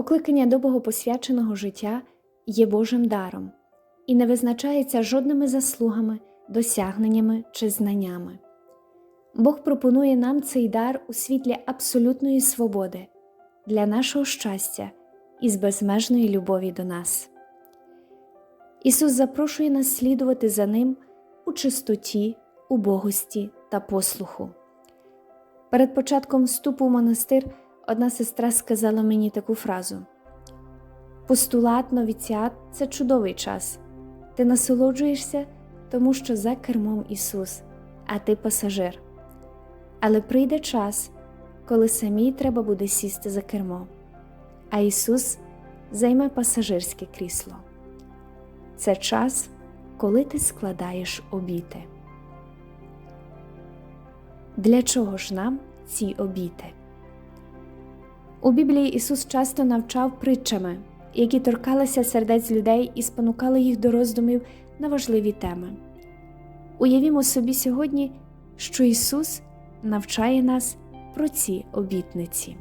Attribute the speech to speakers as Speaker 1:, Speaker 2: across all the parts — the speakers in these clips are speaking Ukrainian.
Speaker 1: Покликання до богопосвяченого життя є Божим даром і не визначається жодними заслугами, досягненнями чи знаннями. Бог пропонує нам цей дар у світлі абсолютної свободи для нашого щастя і з безмежної любові до нас. Ісус запрошує нас слідувати за Ним у чистоті, убогості та послуху. Перед початком вступу в монастир одна сестра сказала мені таку фразу: Постулат новіціат це чудовий час. Ти насолоджуєшся, тому що за кермом Ісус, а ти пасажир. Але прийде час, коли самій треба буде сісти за кермо, а Ісус займе пасажирське крісло. Це час, коли ти складаєш обіти. Для чого ж нам ці обіти? У Біблії Ісус часто навчав притчами, які торкалися сердець людей і спонукали їх до роздумів на важливі теми. Уявімо собі сьогодні, що Ісус навчає нас про ці обітниці.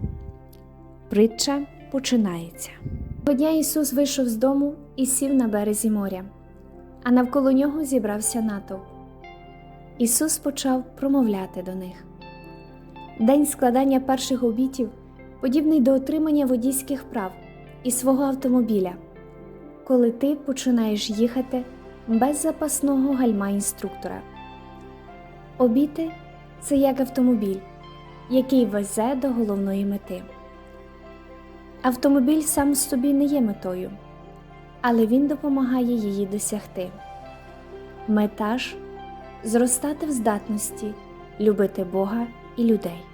Speaker 1: Притча починається. Того дня Ісус вийшов з дому і сів на березі моря, а навколо нього зібрався натовп. Ісус почав промовляти до них. День складання перших обітів подібний до отримання водійських прав і свого автомобіля, коли ти починаєш їхати без запасного гальма інструктора. Обіти це як автомобіль, який везе до головної мети. Автомобіль сам собі не є метою, але він допомагає її досягти. Мета ж зростати в здатності, любити Бога і людей.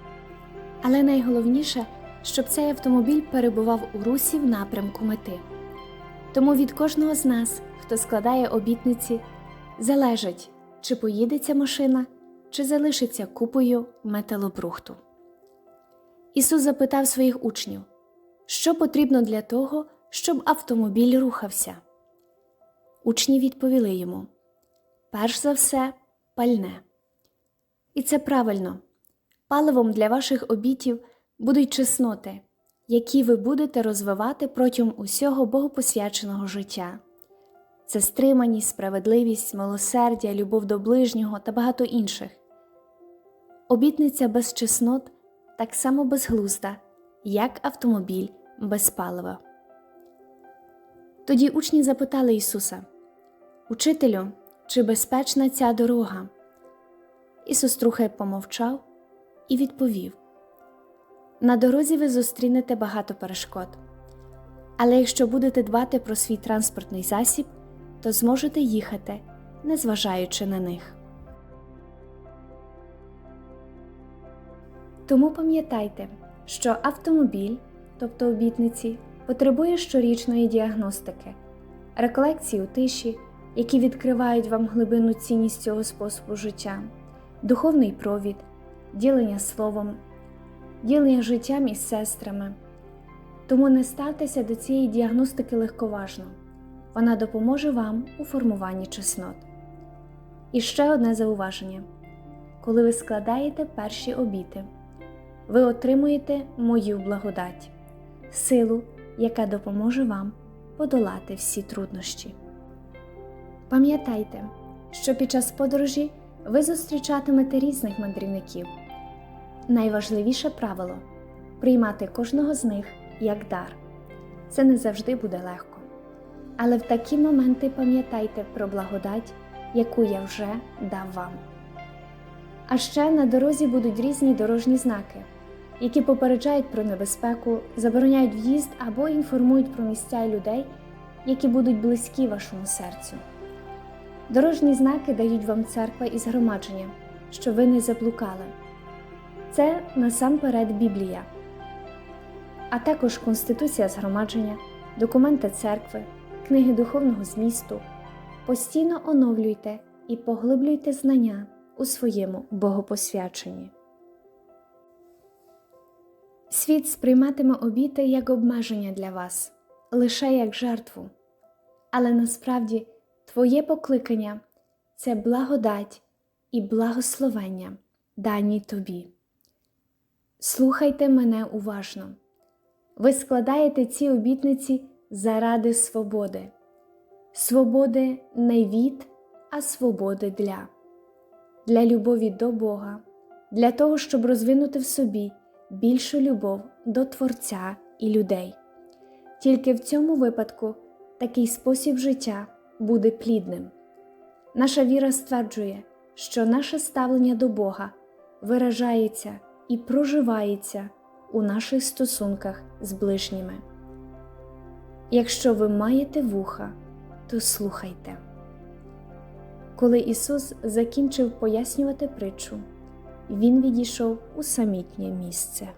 Speaker 1: Але найголовніше, щоб цей автомобіль перебував у русі в напрямку мети. Тому від кожного з нас, хто складає обітниці, залежить, чи поїде ця машина, чи залишиться купою металобрухту. Ісус запитав своїх учнів, що потрібно для того, щоб автомобіль рухався. Учні відповіли йому: перш за все, пальне. І це правильно. Паливом для ваших обітів будуть чесноти, які ви будете розвивати протягом усього богопосвяченого життя. Це стриманість, справедливість, милосердя, любов до ближнього та багато інших. Обітниця без чеснот так само безглузда, як автомобіль без палива. Тоді учні запитали Ісуса Учителю, чи безпечна ця дорога? Ісус трохи помовчав і відповів На дорозі ви зустрінете багато перешкод, але якщо будете дбати про свій транспортний засіб, то зможете їхати, незважаючи на них. Тому пам'ятайте, що автомобіль, тобто обітниці, потребує щорічної діагностики, реколекції у тиші, які відкривають вам глибину цінність цього способу життя, духовний провід, ділення словом, ділення життям із сестрами. Тому не ставтеся до цієї діагностики легковажно, вона допоможе вам у формуванні чеснот. І ще одне зауваження: коли ви складаєте перші обіти, ви отримуєте мою благодать, силу, яка допоможе вам подолати всі труднощі. Пам'ятайте, що під час подорожі ви зустрічатимете різних мандрівників. Найважливіше правило приймати кожного з них як дар. Це не завжди буде легко. Але в такі моменти пам'ятайте про благодать, яку я вже дав вам. А ще на дорозі будуть різні дорожні знаки, які попереджають про небезпеку, забороняють в'їзд або інформують про місця і людей, які будуть близькі вашому серцю. Дорожні знаки дають вам церква і згромадження, що ви не заблукали. Це насамперед Біблія, а також Конституція згромадження, документи церкви, книги духовного змісту. Постійно оновлюйте і поглиблюйте знання у своєму богопосвяченні. Світ сприйматиме обіти як обмеження для вас, лише як жертву. Але насправді Твоє покликання це благодать і благословення, дані тобі. Слухайте мене уважно. Ви складаєте ці обітниці заради свободи, свободи не від, а свободи для, для любові до Бога, для того, щоб розвинути в собі більшу любов до Творця і людей. Тільки в цьому випадку такий спосіб життя буде плідним. Наша віра стверджує, що наше ставлення до Бога виражається і проживається у наших стосунках з ближніми. Якщо ви маєте вуха, то слухайте. Коли Ісус закінчив пояснювати притчу, Він відійшов у самітнє місце.